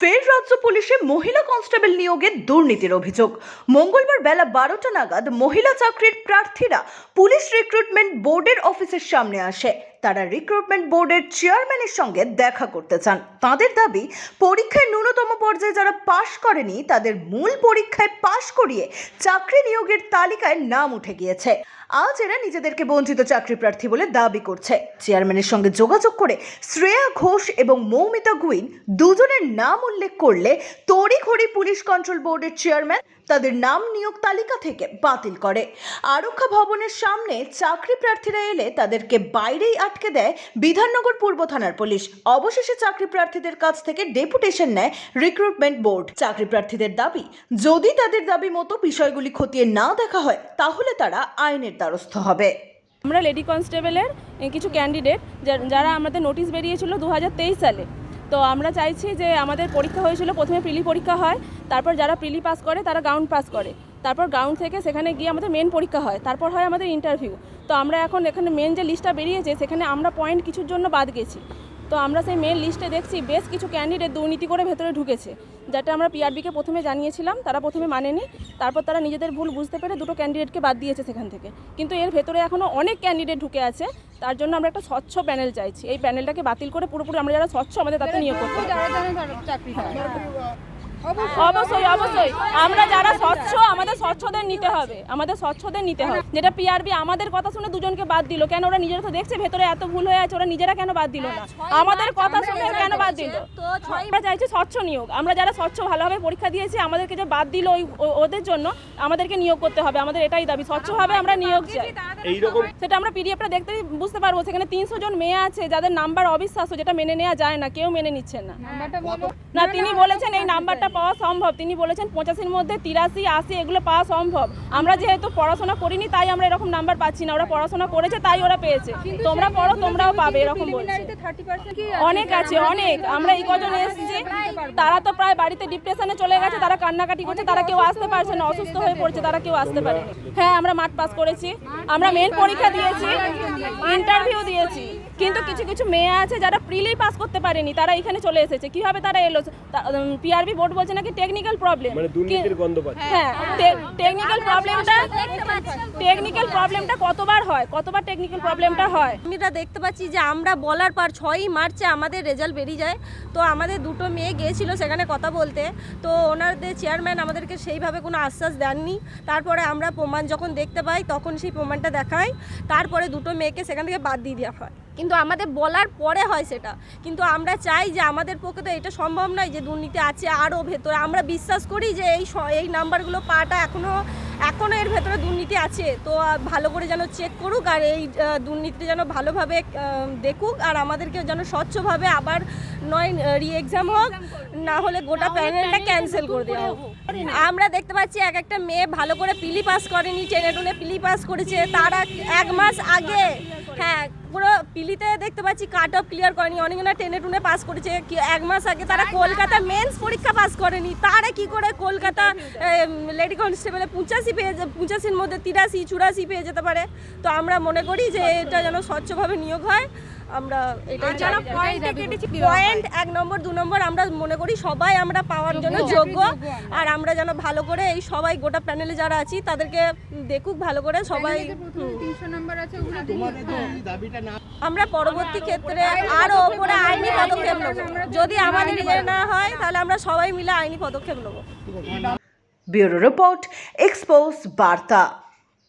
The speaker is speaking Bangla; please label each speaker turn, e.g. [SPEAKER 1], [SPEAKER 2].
[SPEAKER 1] ফের রাজ্য পুলিশে মহিলা কনস্টেবল নিয়োগে দুর্নীতির অভিযোগ। মঙ্গলবার বেলা বারোটা নাগাদ মহিলা চাকরির প্রার্থীরা পুলিশ রিক্রুটমেন্ট বোর্ডের অফিসের সামনে আসে। তারা রিক্রুটমেন্ট বোর্ডের চেয়ারম্যানের সঙ্গে দেখা করতে চান। তাদের দাবি, পরীক্ষায় ন্যূনতম পর্যায়ে যারা পাশ করেনি, তাদের মূল পরীক্ষায় পাশ করিয়ে চাকরি নিয়োগের তালিকায় নাম উঠে গিয়েছে। আজ এরা নিজেদেরকে বঞ্চিত চাকরি প্রার্থী বলে দাবি করছে। চেয়ারম্যানের সঙ্গে যোগাযোগ করে শ্রেয়া ঘোষ এবং মৌমিতা গুইন দুজনের নাম উল্লেখ করলে তড়িঘড়ি পুলিশ কন্ট্রোল বোর্ডের চেয়ারম্যান তাদের নাম নিয়োগ তালিকা থেকে বাতিল করে। আরক্ষা ভবনের সামনে চাকরি প্রার্থীরা এলে তাদেরকে বাইরেই আটকে দেয় বিধাননগর পূর্ব থানার পুলিশ। অবশেষে চাকরি প্রার্থীদের কাছ থেকে ডেপুটেশন নেয় রিক্রুটমেন্ট বোর্ড। চাকরি প্রার্থীদের দাবি, যদি তাদের দাবি মতো বিষয়গুলি খতিয়ে না দেখা হয়, তাহলে তারা আইনের দ্বারস্থ হবে।
[SPEAKER 2] আমরা লেডি কনস্টেবলের কিছু ক্যান্ডিডেট যারা আমাদের নোটিশ বেরিয়েছিল দু হাজার তেইশ সালে। তো আমরা চাইছি যে আমাদের পরীক্ষা হয়েছিল, প্রথমে প্রিলি পরীক্ষা হয়, তারপর যারা প্রিলি পাস করে, তারা গ্রাউন্ড পাস করে। তারপর গ্রাউন্ড থেকে সেখানে গিয়ে আমাদের মেন পরীক্ষা হয়, তারপর হয় আমাদের ইন্টারভিউ। তো আমরা এখন এখানে মেন যে লিস্টটা বেরিয়েছে, সেখানে আমরা পয়েন্ট কিছুর জন্য বাদ গেছি। তো আমরা সেই মেন লিস্টে দেখছি বেশ কিছু ক্যান্ডিডেট দুর্নীতি করে ভেতরে ঢুকেছে, যেটা আমরা পিআরবিকে প্রথমে জানিয়েছিলাম, তারা প্রথমে মানেনি, তারপর তারা নিজেদের ভুল বুঝতে পেরে দুটো ক্যান্ডিডেটকে বাদ দিয়েছে সেখান থেকে। কিন্তু এর ভেতরে এখনও অনেক ক্যান্ডিডেট ঢুকে আছে, তার জন্য আমরা একটা স্বচ্ছ প্যানেল চাইছি। এই প্যানেলটাকে বাতিল করে পুরোপুরি আমরা যারা স্বচ্ছ আমাদের তাতে নিয়োগ করতে অবশ্যই অবশ্যই আমরা যারা স্বচ্ছ আমাদের স্বচ্ছদের নিতে হবে। আমাদের স্বচ্ছদের নিতে হবে। যেটা পিআরবি আমাদের কথা শুনে দুজনকে বাদ দিল। কেন ওরা নিজেরা তো দেখছে ভেতরে এত ভুল হয়ে আছে ওরা নিজেরা কেন বাদ দিল না? আমাদের কথা শুনে কেন বাদ দিল? আমরা চাইছি স্বচ্ছ নিয়োগ। আমরা যারা স্বচ্ছ ভালোভাবে পরীক্ষা দিয়েছি আমাদেরকে যে বাদ দিল ওই ওদের জন্য আমাদেরকে নিয়োগ করতে হবে। আমাদের এটাই দাবি। স্বচ্ছভাবে আমরা নিয়োগ চাই।
[SPEAKER 3] এইরকম
[SPEAKER 2] সেটা আমরা পিডিএফটা দেখতে বুঝতে পারব সেখানে তিনশো জন মেয়ে আছে যাদের নাম্বার অবিশ্বাস্য যেটা মেনে নেওয়া যায় না কেউ মেনে নিচ্ছেন না। না তিনি বলেছেন এই নাম্বারটা পাওয়া সম্ভব তিনি বলেছেন পঁচাশির মধ্যে তিরাশি আশি এগুলো পাওয়া সম্ভব। আমরা যেহেতু পড়াশোনা করিনি তাই আমরা এরকম নাম্বার পাচ্ছি না। ওরা পড়াশোনা করেছে তাই ওরা পেয়েছে। তোমরা পড়ো তোমরাও পাবে এরকম বলছে। অনেক আছে অনেক। আমরা এই কজন এসেছি। তারা তো প্রায় বাড়িতে ডিপ্রেশনে চলে গেছে তারা কান্নাকাটি করছে তারা কেউ আসতে পারছে না অসুস্থ হয়ে পড়ছে তারা কেউ আসতে পারে। হ্যাঁ আমরা মাঠ পাস করেছি। আমরা মেন পরীক্ষা দিয়েছি ইন্টারভিউ দিয়েছি। কিন্তু কিছু কিছু মেয়ে আছে যারা প্রিলেই পাস করতে পারেনি তারা এখানে চলে এসেছে। কীভাবে তারা এলো? পিআরবি বোর্ড বলছে নাকি টেকনিক্যাল প্রবলেম
[SPEAKER 3] মানে দুর্নীতির গন্ধ পাচ্ছে।
[SPEAKER 2] হ্যাঁ টেকনিক্যাল প্রবলেমটা টেকনিক্যাল প্রবলেমটা কতবার হয়? কতবার টেকনিক্যাল প্রবলেমটা হয়?
[SPEAKER 4] আমরা দেখতে পাচ্ছি যে আমরা বলার পর ছয়ই মার্চে আমাদের রেজাল্ট বেরিয়ে যায়। তো আমাদের দুটো মেয়ে গিয়েছিল সেখানে কথা বলতে। তো ওনাদের চেয়ারম্যান আমাদেরকে সেইভাবে কোনো আশ্বাস দেননি। তারপরে আমরা প্রমাণ যখন দেখতে পাই তখন সেই প্রমাণটা দেখাই। তারপরে দুটো মেয়েকে সেখান থেকে বাদ দিয়ে দেওয়া হয়। কিন্তু আমাদের বলার পরে হয় সেটা। কিন্তু আমরা চাই যে আমাদের পক্ষে তো এটা সম্ভব নয় যে দুর্নীতি আছে আরও ভেতরে। আমরা বিশ্বাস করি যে এই এই নাম্বারগুলো পাটা এখনও এখনও এর ভেতরে দুর্নীতি আছে। তো ভালো করে যেন চেক করুক আর এই দুর্নীতি যেন ভালোভাবে দেখুক আর আমাদেরকে যেন স্বচ্ছভাবে আবার নয় রি এক্সাম হোক না হলে গোটা প্যানেলটা ক্যান্সেল করে দেওয়া হোক। আমরা দেখতে পাচ্ছি এক একটা মেয়ে ভালো করে পিলি পাস করেনি টেনে টুনে পিলি পাস করেছে। তার এক মাস আগে হ্যাঁ পুরো পিলিতে দেখতে পাচ্ছি কাট অফ ক্লিয়ার করেনি। অনেকজনা টেনে টুনে পাস করেছে। কি এক মাস আগে তারা কলকাতা মেন্স পরীক্ষা পাস করেনি। তারা কি করে কলকাতা লেডি কনস্টেবলে পঁচাশি পেয়ে পঁচাশির মধ্যে তিরাশি চুরাশি পেয়ে যেতে পারে। তো আমরা মনে করি যে এটা যেন স্বচ্ছভাবে নিয়োগ হয়। আমরা এটাই চাই পয়েন্ট এক নম্বর দু নম্বর আমরা মনে করি সবাই আমরা পাওয়ার জন্য যোগ্য। আর আমরা যেন ভালো করে এই সবাই গোটা প্যানেলে যারা আছি তাদেরকে দেখুক ভালো করে সবাই।
[SPEAKER 5] প্রথমে তিনশো নাম্বার আছে ওগুলো তুমি
[SPEAKER 4] আমরা পরবর্তী ক্ষেত্রে আরও ওপরে আইনি পদক্ষেপ নেব। যদি আমাদের ইয়ে না হয় তাহলে আমরা সবাই মিলে আইনি পদক্ষেপ নেব।
[SPEAKER 1] ব্যুরো রিপোর্ট এক্সপোজ বার্তা।